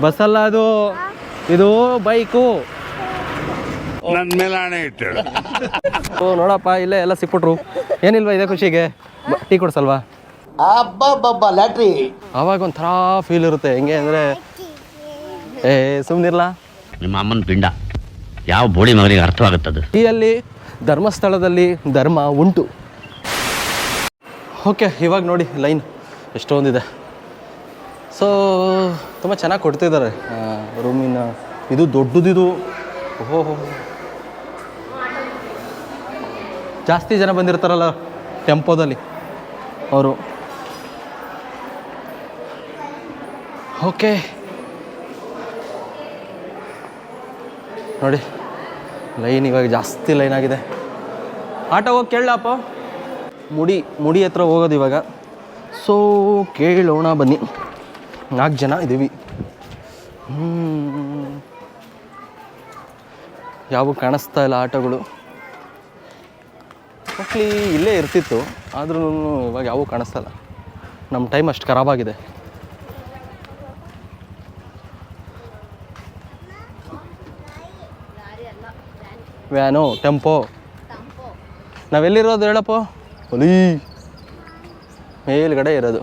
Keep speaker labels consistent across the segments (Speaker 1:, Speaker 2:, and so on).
Speaker 1: ಬಸ್ಸಲ್ಲ ಅದು? ಇದು ಬೈಕು.
Speaker 2: ನನ್ನ ಮೇಲೆ ಹಣೆ ಇಟ್ಟಳು
Speaker 1: ಓ ನೋಡಪ್ಪ ಇಲ್ಲೇ ಎಲ್ಲ ಸಿಕ್ಬಿಟ್ರು. ಏನಿಲ್ವಾ ಇದೆ ಖುಷಿಗೆ? ಬ- ಟೀ ಕೊಡ್ಸಲ್ವಾ?
Speaker 3: ಅಬ್ಬಬ್ಬಬ್ಬ ಲ್ಯಾಟ್ರಿ.
Speaker 1: ಅವಾಗ ಒಂಥರ ಫೀಲ್ ಇರುತ್ತೆ. ಹೆಂಗೆ ಅಂದರೆ ಏ ಸುಮ್ನಿರ್ಲ?
Speaker 4: ನಿಮ್ಮ ಅಮ್ಮನ ಪಿಂಡ. ಯಾವ ಬೋಳಿ ಮಗನಿಗೆ ಅರ್ಥವಾಗುತ್ತದು?
Speaker 1: ಟೀಯಲ್ಲಿ ಧರ್ಮಸ್ಥಳದಲ್ಲಿ ಧರ್ಮ ಉಂಟು. ಓಕೆ ಇವಾಗ ನೋಡಿ ಲೈನ್ ಎಷ್ಟೊಂದಿದೆ. ಸೊ ತುಂಬ ಚೆನ್ನಾಗಿ ಕೊಡ್ತಿದ್ದಾರೆ ರೂಮಿನ. ಇದು ದೊಡ್ಡದಿದು. ಓಹೋ. ಜಾಸ್ತಿ ಜನ ಬಂದಿರ್ತಾರಲ್ಲ ಟೆಂಪೋದಲ್ಲಿ ಅವರು. ಓಕೆ ನೋಡಿ ಲೈನ್ ಇವಾಗ ಜಾಸ್ತಿ ಲೈನ್ ಆಗಿದೆ. ಆಟೋ ಹೋಗಿ ಕೇಳಪ್ಪ ಮುಡಿ ಮುಡಿ ಹತ್ರ ಹೋಗೋದು ಇವಾಗ. ಸೊ ಕೇಳೋಣ ಬನ್ನಿ. ನಾಲ್ಕು ಜನ ಇದ್ದೀವಿ. ಯಾವ ಕಾಣಿಸ್ತಾ ಇಲ್ಲ ಆಟೋಗಳು. ಮೋಸ್ಟ್ಲಿ ಇಲ್ಲೇ ಇರ್ತಿತ್ತು, ಆದ್ರೂ ಇವಾಗ ಯಾವೂ ಕಾಣಿಸ್ತಾ ಇಲ್ಲ. ನಮ್ಮ ಟೈಮ್ ಅಷ್ಟು ಖರಾಬಾಗಿದೆ ವ್ಯಾನು, ಟೆಂಪೋ. ನಾವೆಲ್ಲಿರೋದು ಹೇಳಪ್ಪ? ಒಲಿ ಮೇಲ್ಗಡೆ ಇರೋದು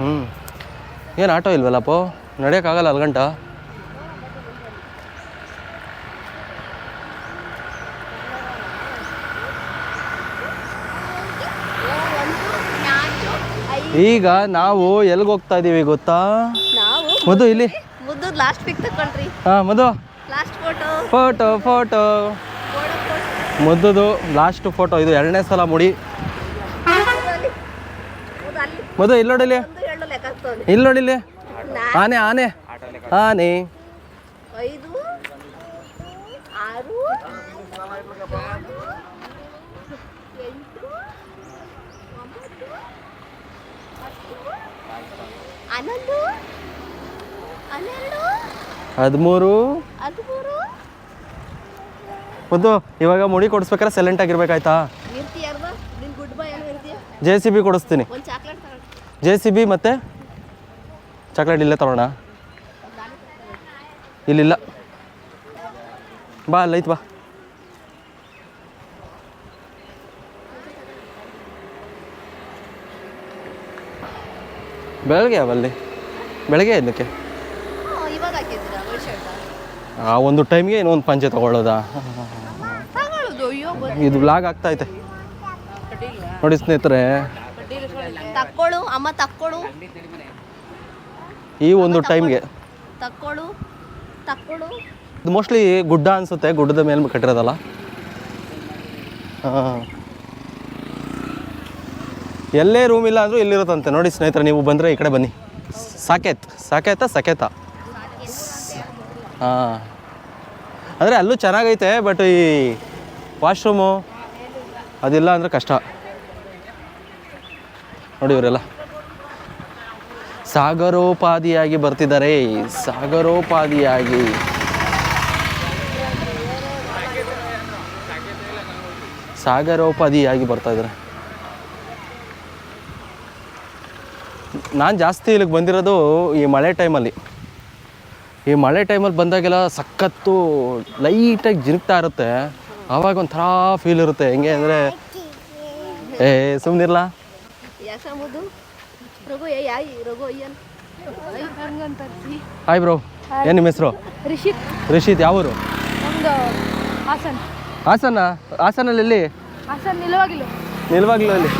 Speaker 1: ಹ್ಞೂ ಏನು ಆಟೋ ಇಲ್ವಲ್ಲಪ್ಪ ನಡೆಯೋಕ್ಕಾಗಲ್ಲ ಅಲ್ಲಿ ಗಂಟ. ಈಗ ನಾವು ಎಲ್ಲಿಗೆ ಹೋಗ್ತಾ ಇದ್ದೀವಿ ಗೊತ್ತಾ? ಮಧು ಇಲ್ಲಿ.
Speaker 5: ಮುದ್ದು ಲಾಸ್ಟ್ ಪಿಕ್ ತಕೊಂಡ್ರಿ.
Speaker 1: ಹಾಂ ಮಧು.
Speaker 5: ಫೋಟೋ
Speaker 1: ಫೋಟೋ ಮದ್ದುದು ಲಾಸ್ಟ್ ಫೋಟೋ ಇದು ಎರಡನೇ ಸಲ ಮುಡಿ. ಮಧು ಇಲ್ಲಿ. ನೋಡಿಲಿ
Speaker 5: ಒಂದು ನೋಡಿ
Speaker 1: ಇಲ್ಲಿ. ಆನೆ ಆನೆ. ಆನೆ. ಹದಿಮೂರು. ಮುದ್ದು ಇವಾಗ ಮುಡಿ ಕೊಡಿಸ್ಬೇಕಾದ್ರೆ ಸೈಲೆಂಟ್ ಆಗಿರ್ಬೇಕಾಯ್ತಾ? ಜೆ ಸಿ ಬಿ ಕೊಡಿಸ್ತೀನಿ. ಜೆ ಸಿ ಬಿ ಮತ್ತು? ಚಾಕ್ಲೇಟ್ ಇಲ್ಲೇ ತಗೋಣ. ಇಲ್ಲಿಲ್ಲ. ಬಾ ಅಲ್ಲೈತ್ ಬಾ. ಬೆಳಗ್ಗೆ ಅವಲ್ಲಿ ಬೆಳಗ್ಗೆ
Speaker 5: ಇದಕ್ಕೆ
Speaker 1: ಆ, ಒಂದು ಟೈಮ್ಗೆ ಇನ್ನೊಂದು ಪಂಚೆ ತಗೊಳ್ಳೋದಾ? ಇದು ಬ್ಲಾಗ್ ಆಗ್ತೈತೆ ನೋಡಿ ಸ್ನೇಹಿತರೆ. ಈ ಒಂದು ಟೈಮ್ಗೆ
Speaker 5: ತಕ್ಕೊಳ್ಳು ತಕ್ಕೊಳ್ಳು
Speaker 1: ಇದು ಮೋಸ್ಟ್ಲಿ ಗುಡ್ಡ ಅನಿಸುತ್ತೆ ಗುಡ್ಡದ ಮೇಲೆ ಕಟ್ಟಿರೋದಲ್ಲ. ಹಾಂ. ಎಲ್ಲೇ ರೂಮ್ ಇಲ್ಲ ಅಂದರೂ ಇಲ್ಲಿರುತ್ತಂತೆ. ನೋಡಿ ಸ್ನೇಹಿತರೆ ನೀವು ಬಂದರೆ ಈ ಕಡೆ ಬನ್ನಿ. ಸಾಕೇತ್ ಸಾಕೇತ ಸಕೇತ. ಹಾಂ. ಅಂದರೆ ಅಲ್ಲೂ ಚೆನ್ನಾಗೈತೆ ಬಟ್ ಈ ವಾಶ್ರೂಮು ಅದಿಲ್ಲ ಅಂದರೆ ಕಷ್ಟ. ನೋಡಿ ಇವರೆಲ್ಲ. ಸಾಗರೋಪಾದಿಯಾಗಿ ಬರ್ತಿದ್ದಾರೆ. ಸಾಗರೋಪಾದಿಯಾಗಿ. ಸಾಗರೋಪಾದಿಯಾಗಿ ಬರ್ತಾ ಇದ್ದಾರೆ. ನಾನು ಜಾಸ್ತಿ ಇಲ್ಲಿಗೆ ಬಂದಿರೋದು ಈ ಮಳೆ ಟೈಮಲ್ಲಿ. ಈ ಮಳೆ ಟೈಮಲ್ಲಿ ಬಂದಾಗೆಲ್ಲ ಸಖತ್ತು ಲೈಟಾಗಿ ಜಿನುಗ್ತಾ ಇರುತ್ತೆ. ಆವಾಗ ಒಂಥರ ಫೀಲ್ ಇರುತ್ತೆ. ಹೆಂಗೆ ಅಂದರೆ, ಏ ಸುಮ್ಮನಿರ್ಲಾ ಹಾಯ್ ಬ್ರೋ ಏನು? ನಿಮ್ಮ ಹೆಸರು
Speaker 6: ರಿಷಿತ್
Speaker 1: ರಿಷಿತ್ ಯಾವೂರು?
Speaker 6: ನಮ್ದು ಹಾಸನ್.
Speaker 1: ಹಾಸನ ಹಾಸನಲ್ಲಿ ಎಲ್ಲಿ?
Speaker 6: ಹಾಸನ್ ನಿಲ್ವಾಗ್ಲು.
Speaker 1: ನಿಲ್ವಾಗ್ಲೂ ಅಲ್ಲಿ.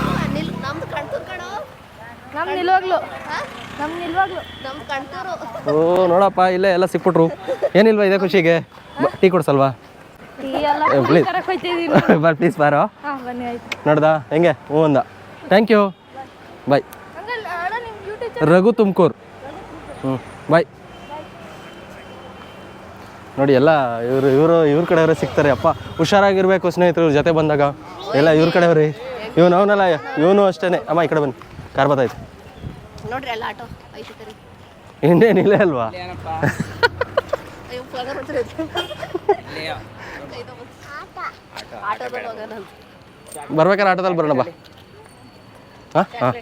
Speaker 6: ನಮ್ ನಿಲ್ವಾಗ್ಲು.
Speaker 5: ಹಾ?
Speaker 6: ನಮ್ ನಿಲ್ವಾಗ್ಲು.
Speaker 5: ನಮ್ದು ಕಣ್ತೂರು.
Speaker 1: ಓ ನೋಡಪ್ಪ ಇಲ್ಲೇ ಎಲ್ಲ ಸಿಕ್ಬಿಟ್ರು. ಏನಿಲ್ವಾ ಇದೆ ಖುಷಿಗೆ? ಟೀ ಕೊಡ್ಸಲ್ವಾ? ಏ, please. ಬರ್. ಪ್ಲೀಸ್ ಬಾರೋ ನೋಡ್ದಾ? ಹೆಂಗೆ? ಹ್ಞೂ ಅಂದ. Thank you bye Raghu Tumakuru. ಹ್ಞೂ ಬಾಯ್. ನೋಡಿ ಎಲ್ಲ ಇವರು ಇವರು ಇವ್ರ ಕಡೆಯವರೇ ಸಿಗ್ತಾರೆ. ಅಪ್ಪ ಹುಷಾರಾಗಿರ್ಬೇಕು ಸ್ನೇಹಿತರು ಇವ್ರ ಜೊತೆ ಬಂದಾಗ. ಎಲ್ಲ ಇವ್ರ ಕಡೆಯವ್ರಿ. ಇವನು ಅವನಲ್ಲ ಇವನು ಅಷ್ಟೇ ಅಮ್ಮ ಈ ಕಡೆ ಬನ್ನಿ. ಕಾರ್ ಬತ್ತಾಯ್ತು. ಇನ್ನೇನಿಲ್ಲ ಅಲ್ವಾ?
Speaker 5: ಬರ್ಬೇಕಾದ್ರೆ ಆಟೋದಲ್ಲಿ
Speaker 1: ಬರೋಣ ಬಾ. ಹಾಂ ಹಾಂ.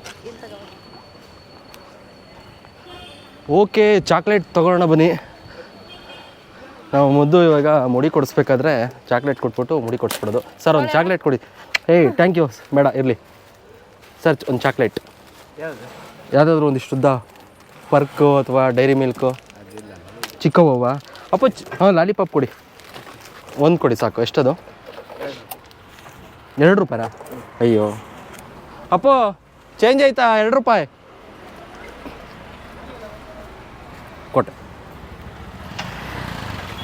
Speaker 1: ಓಕೆ, ಚಾಕ್ಲೇಟ್ ತೊಗೊಳ್ಳೋಣ ಬನ್ನಿ. ನಾವು ಮುದ್ದು ಇವಾಗ ಮುಡಿ ಕೊಡಿಸ್ಬೇಕಾದ್ರೆ ಚಾಕ್ಲೇಟ್ ಕೊಟ್ಬಿಟ್ಟು ಮುಡಿ ಕೊಡಿಸ್ಬಿಡೋದು. ಸರ್, ಒಂದು ಚಾಕ್ಲೇಟ್ ಕೊಡಿ. ಏಯ್ ಥ್ಯಾಂಕ್ ಯು ಬೇಡ, ಇರಲಿ. ಸರ್, ಒಂದು ಚಾಕ್ಲೇಟ್. ಯಾವುದಾದ್ರೂ ಒಂದಿಷ್ಟು ಉದ್ದ ಪರ್ಕು ಅಥವಾ ಡೈರಿ ಮಿಲ್ಕು? ಚಿಕ್ಕವ್ವ. ಅಪ್ಪ ಹಾಂ, ಲಾಲಿಪಾಪ್ ಕೊಡಿ. ಒಂದು ಕೊಡಿ ಸಾಕು, ಎಷ್ಟದು? ಎರಡು ರೂಪಾಯಿನಾ? ಅಯ್ಯೋ. ಅಪ್ಪೋ ಚೇಂಜ್ ಆಯ್ತಾ? ಎರಡು ರೂಪಾಯಿ.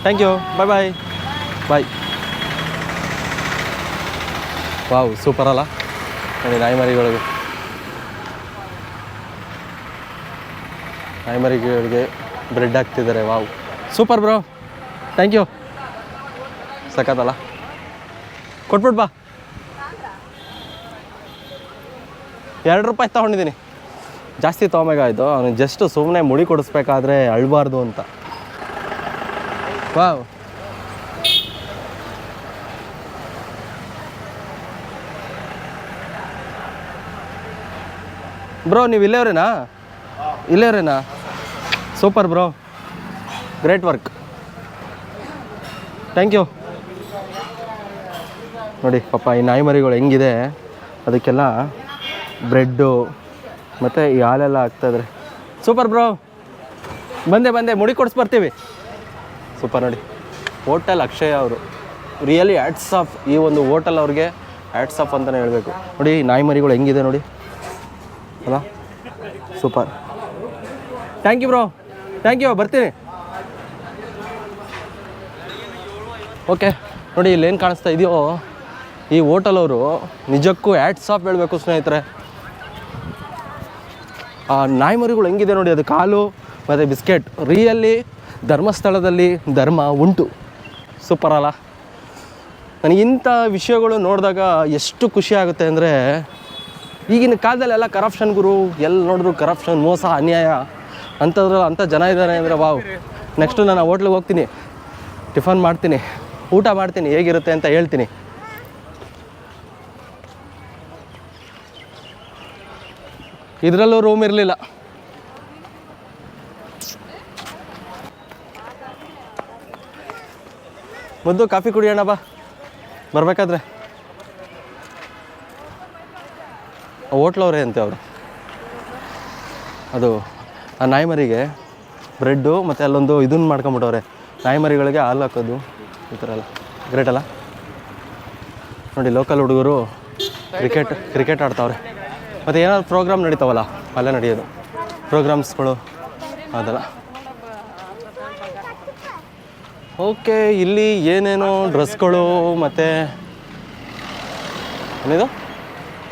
Speaker 1: Thank you bye bye bye wow super ಅಲ್ಲ? ನೋಡಿ ನಾಯಿ ಮರಿಗಳಿಗೆ ಬ್ರೆಡ್ ಹಾಕ್ತಿದ್ದಾರೆ wow super bro thank you ಸಖತ್ತಲ್ಲ ಕೊಟ್ಬಿಟ್ಟು ಬಾ. ಎರಡು ರೂಪಾಯಿ ತೊಗೊಂಡಿದ್ದೀನಿ. ಜಾಸ್ತಿ ತೊಗೊಬೇಕಾಯ್ತು ಅವನು ಜಸ್ಟ್ ಸುಮ್ಮನೆ ಮುಡಿ ಕೊಡಿಸ್ಬೇಕಾದ್ರೆ ಅಳ್ಬಾರ್ದು ಅಂತ. ವಾವ್ ಬ್ರೋ ನೀವು ಇಲ್ಲೇವ್ರೇನಾ ಇಲ್ಲೇವ್ರೇನಾ super bro great work thank you ನೋಡಿ, ಪಾಪ ಈ ನಾಯಿ ಮರಿಗಳು ಹೆಂಗಿದೆ. ಅದಕ್ಕೆಲ್ಲ ಬ್ರೆಡ್ಡು, ಮತ್ತು ಈ ಹಾಲೆಲ್ಲ ಹಾಕ್ತಾಯಿದ್ರೆ ಸೂಪರ್ ಬ್ರೋ ಬಂದೆ ಬಂದೆ, ಮುಡಿ ಕೊಡಿಸ್ ಬರ್ತೀವಿ. ಸೂಪರ್ ನೋಡಿ. ಹೋಟೆಲ್ ಅಕ್ಷಯ ಅವರು. ರಿಯಲಿ ಆ್ಯಡ್ಸ್ ಆಫ್ ಈ ಒಂದು ಹೋಟೆಲ್ ಅವ್ರಿಗೆ. ಆ್ಯಡ್ಸ್ ಆಫ್ ಅಂತಲೇ ಹೇಳಬೇಕು. ನೋಡಿ ನಾಯಿಮರಿಗಳು ನಾಯಿ ಮರಿಗಳು ಹೆಂಗಿದೆ ನೋಡಿ. ಅಲ್ಲ? Super. Thank you bro thank you ಬರ್ತೀನಿ. ಓಕೆ ನೋಡಿ ಇಲ್ಲೇನು ಕಾಣಿಸ್ತಾ ಇದೆಯೋ, ಈ ಹೋಟೆಲ್ ಅವರು ನಿಜಕ್ಕೂ ಆ್ಯಡ್ಸ್ ಆಫ್ ಹೇಳಬೇಕು ಸ್ನೇಹಿತರೆ. ಆ ನಾಯಿ ಮರಿಗಳು ಹೆಂಗಿದೆ ನೋಡಿ, ಅದು ಕಾಲು ಮತ್ತು ಬಿಸ್ಕೆಟ್. ರಿಯಲ್ಲಿ ಧರ್ಮಸ್ಥಳದಲ್ಲಿ ಧರ್ಮ ಉಂಟು. ಸೂಪರ್ ಅಲ್ಲ ನನಗೆ ಇಂಥ ವಿಷಯಗಳು ನೋಡಿದಾಗ ಎಷ್ಟು ಖುಷಿ ಆಗುತ್ತೆ ಅಂದರೆ, ಈಗಿನ ಕಾಲದಲ್ಲೆಲ್ಲ ಕರಪ್ಷನ್ ಗುರು ಎಲ್ಲಿ ನೋಡಿದ್ರು ಕರಪ್ಷನ್ ಮೋಸ, ಅನ್ಯಾಯ ಅಂಥದ್ರ ಅಂಥ ಜನ ಇದ್ದಾರೆ ಅಂದರೆ ವಾವ್. ನೆಕ್ಸ್ಟು ನಾನು ಹೋಟ್ಲಿಗೆ ಹೋಗ್ತೀನಿ, ಟಿಫನ್ ಮಾಡ್ತೀನಿ, ಊಟ ಮಾಡ್ತೀನಿ, ಹೇಗಿರುತ್ತೆ ಅಂತ ಹೇಳ್ತೀನಿ. ಇದರಲ್ಲೂ ರೂಮ್ ಇರಲಿಲ್ಲ. ಮುದ್ದು ಕಾಫಿ ಕುಡಿಯೋಣ ಬಾ. ಬರಬೇಕಾದ್ರೆ. ಹೋಟ್ಲವ್ರೆ ಅಂತೆ ಅವರು. ಅದು, ಆ ನಾಯಿಮರಿಗೆ ಬ್ರೆಡ್ಡು ಮತ್ತು ಅಲ್ಲೊಂದು ಇದನ್ನು ಮಾಡ್ಕೊಂಬಿಟ್ಟವ್ರೆ. ನಾಯಿಮರಿಗಳಿಗೆ ಹಾಲು ಹಾಕೋದು, ಈ ಥರ ಎಲ್ಲ. ಗ್ರೇಟ್ ಅಲ್ಲ? ನೋಡಿ ಲೋಕಲ್ ಹುಡುಗರು ಕ್ರಿಕೆಟ್ ಕ್ರಿಕೆಟ್ ಆಡ್ತಾವ್ರೆ. ಮತ್ತು ಏನಾದ್ರು ಪ್ರೋಗ್ರಾಮ್ ನಡೀತಾವಲ್ಲ? ಅಲ್ಲೇ ನಡೆಯೋದು. ಪ್ರೋಗ್ರಾಮ್ಸ್ಗಳು ಅದಲ್ಲ. ಓಕೆ, ಇಲ್ಲಿ ಏನೇನೋ ಡ್ರೆಸ್ಗಳು, ಮತ್ತು ಏನಿದು?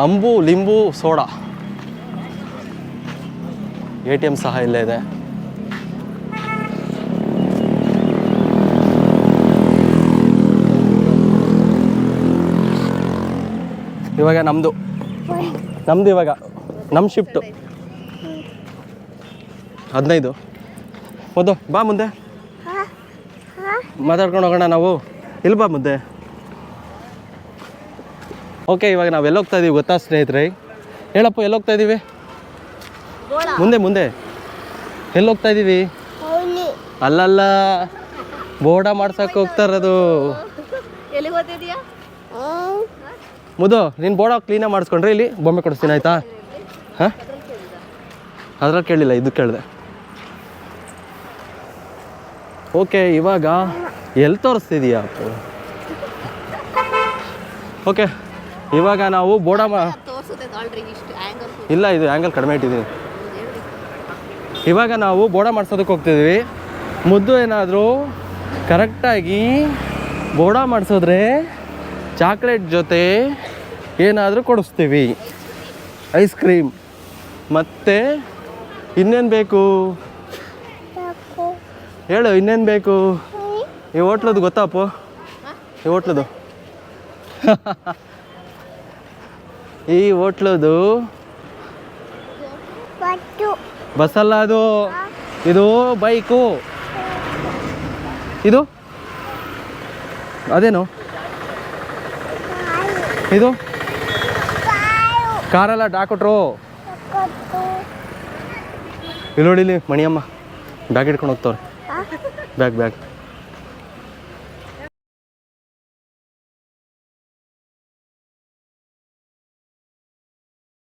Speaker 1: ಅಂಬು, ಲಿಂಬು, ಸೋಡಾ. ಎ ಟಿ ಎಂ ಸಹ ಇಲ್ಲೇ ಇದೆ. ಇವಾಗ ನಮ್ಮದು ನಮ್ಮದು ಇವಾಗ. ನಮ್ಮ ಶಿಫ್ಟು. ಹದಿನೈದು. ಹೌದು ಬಾ ಮುಂದೆ. ಮಾತಾಡ್ಕೊಂಡು ಹೋಗೋಣ ನಾವು. ಇಲ್ಲಿ ಬಾ ಮುದ್ದೆ. ಓಕೆ ಇವಾಗ ನಾವು ಎಲ್ಲೋಗ್ತಾ ಇದೀವಿ ಗೊತ್ತಾ ಸ್ನೇಹಿತರೆ? ಹೇಳಪ್ಪ ಎಲ್ಲೋಗ್ತಾ ಇದ್ದೀವಿ ಮುಂದೆ ಮುಂದೆ. ಎಲ್ಲೋಗ್ತಾ ಇದ್ದೀವಿ ಅಲ್ಲಲ್ಲ ಬೋರ್ಡ ಮಾಡ್ಸಕ್ಕೆ ಹೋಗ್ತಾ ಇರೋದು.
Speaker 5: ಓದಿದ್ಯಾ
Speaker 1: ಮುದು ನೀನು ಬೋರ್ಡ ಕ್ಲೀನಾಗಿ ಮಾಡಿಸ್ಕೊಂಡ್ರೆ ಇಲ್ಲಿ ಬೊಮ್ಮೆ ಕೊಡಿಸ್ತೀನಿ ಆಯ್ತಾ? ಹಾಂ? ಅದ್ರಲ್ಲಿ ಕೇಳಿಲ್ಲ ಇದು ಕೇಳಿದೆ. ಓಕೆ ಇವಾಗ ಎಲ್ಲಿ ತೋರಿಸ್ತಿದೀಯ? ಅಪ್ಪು ಓಕೆ ಇವಾಗ ನಾವು
Speaker 5: ಬೋಡಮ್ಮ
Speaker 1: ಇಲ್ಲ ಇದು ಆ್ಯಂಗಲ್ ಕಡಿಮೆ ಇಟ್ಟಿದ್ದೀನಿ. ಇವಾಗ ನಾವು ಬೋಡ ಮಾಡ್ಸೋದಕ್ಕೆ ಹೋಗ್ತಿದ್ವಿ ಮುದ್ದು ಏನಾದರೂ ಕರೆಕ್ಟಾಗಿ ಬೋಡ ಮಾಡಿಸಿದ್ರೆ ಚಾಕ್ಲೇಟ್ ಜೊತೆ ಏನಾದರೂ ಕೊಡಿಸ್ತೀವಿ. ಐಸ್ ಕ್ರೀಮ್ ಮತ್ತು ಇನ್ನೇನು ಬೇಕು? ಹೇಳು ಇನ್ನೇನು ಬೇಕು? ಈ ಹೋಟ್ಲದು ಗೊತ್ತಾ ಅಪ್ಪು? ಈ ಹೋಟ್ಲದು ಈ ಹೋಟ್ಲದು ಬಸ್ಸಲ್ಲ ಅದು. ಇದು ಬೈಕು. ಇದು? ಅದೇನು? ಇದು? ಕಾರಲ್ಲ ಡಾಕೊಟ್ರು ಇಲ್ಲಿ ನೋಡಿ ಮಣಿಯಮ್ಮ. ಬ್ಯಾಗ್ ಹಿಡ್ಕೊಂಡು ಹೋಗ್ತವ್ರೆ. Bag bag.